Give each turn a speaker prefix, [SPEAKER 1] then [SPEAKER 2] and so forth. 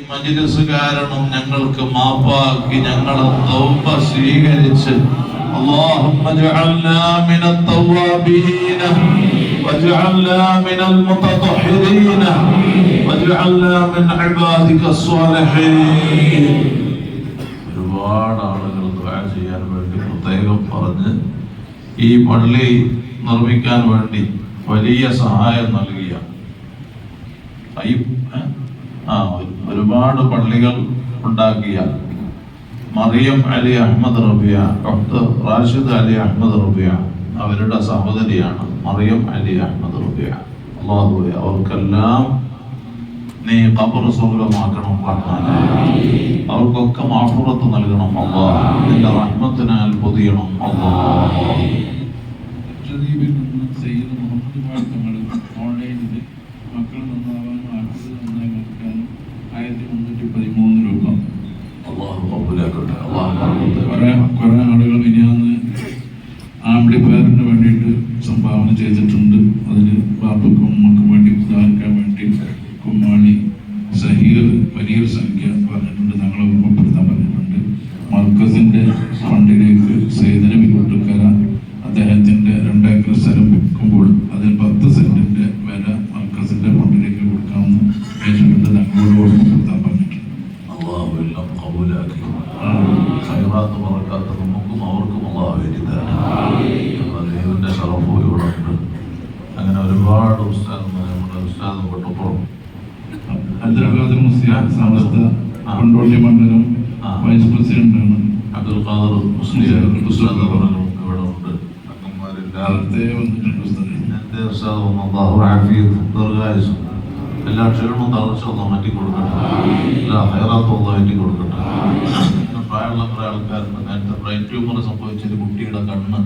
[SPEAKER 1] മജിലിസ് കാരണം ഞങ്ങൾക്ക് മാപ്പാക്കി ഞങ്ങളെ തൗബ സ്വീകരിച്ച് اللهم اجعلنا من التوابين واجعلنا من المتطهرين واجعلنا من عبادك الصالحين ഒരുപാട് ആളുകൾ ദുആ ചെയ്യാൻ വേണ്ടി പ്രത്യേകം പറഞ്ഞ് ഈ പള്ളി നിർമ്മിക്കാൻ വേണ്ടി വലിയ സഹായം നൽകിയ ഐ- ഏ? ആ ഒരു- ഒരുപാട് പള്ളികൾ ഉണ്ടാക്കിയ Mariam Ali Ahmed Rabia doctor Rashid Ali Ahmed Rabia അവരുടെ സഹോദരിയാണ് മറിയം അലി അഹമ്മദ് റബിയ. അള്ളാഹു അവർക്കെല്ലാം നീ കബർ സുഖമാക്കണം അവർക്കൊക്കെ മാഫുറത്ത് നൽകണം അള്ളാഹ്. നിന്റെ റഹ്മത്തിനാൽ പൊതിയണം അള്ളാഹ്.
[SPEAKER 2] ലക്ഷദ്വീപിൽ മുഹമ്മദ് കുറെ കുറേ ആളുകൾ ഇനിയാന്ന് ആംപ്ലിഫയറിന് വേണ്ടിയിട്ട് സംഭാവന ചെയ്തിട്ടുണ്ട്. അതിന് ബാപ്പക്കും
[SPEAKER 1] അള്ളാഹു എല്ലാം കബൂലാക്കി. ഹൈറാത്ത് മറക്കാത്ത നമുക്കും അവർക്കും അള്ളാഹു എഴുതാണ് ദൈവന്റെ ഷറഫോ ഇവിടെ ഉണ്ട് അങ്ങനെ ഒരുപാട് ഉസ്താദന്മാർ നമ്മുടെ ഉസ്താദ് പൊട്ടപ്പുറം
[SPEAKER 2] അബ്ദുൽ മുസ്ലിം സമസ്ത കൊണ്ടോട്ടി മണ്ഡലം വൈസ് പ്രസിഡന്റാണ്
[SPEAKER 1] അബ്ദുൽ ഖാദർ മുസ്ലിം ഉസ്താദ് ഇവിടെ ഉണ്ട്.
[SPEAKER 2] അക്കന്മാരെല്ലാവരുടെയും ഉസ്താദ്.
[SPEAKER 1] എന്റെ ഉസ്താദ് അള്ളാഹു ആഫിയത്ത് ദീർഘായുസുണ്ട് എല്ലാ ക്ഷീണവും തളർച്ച ഒന്ന് മാറ്റി കൊടുക്കട്ടെ എല്ലാ ഹൈറാത്തും ഒന്ന് മാറ്റി കൊടുക്കട്ടെ പ്രായമുള്ള കുറേ ആൾക്കാരുണ്ട്. നേരത്തെ ബ്രെയിൻ ട്യൂമർ സംഭവിച്ചൊരു കുട്ടിയുടെ കണ്ണ്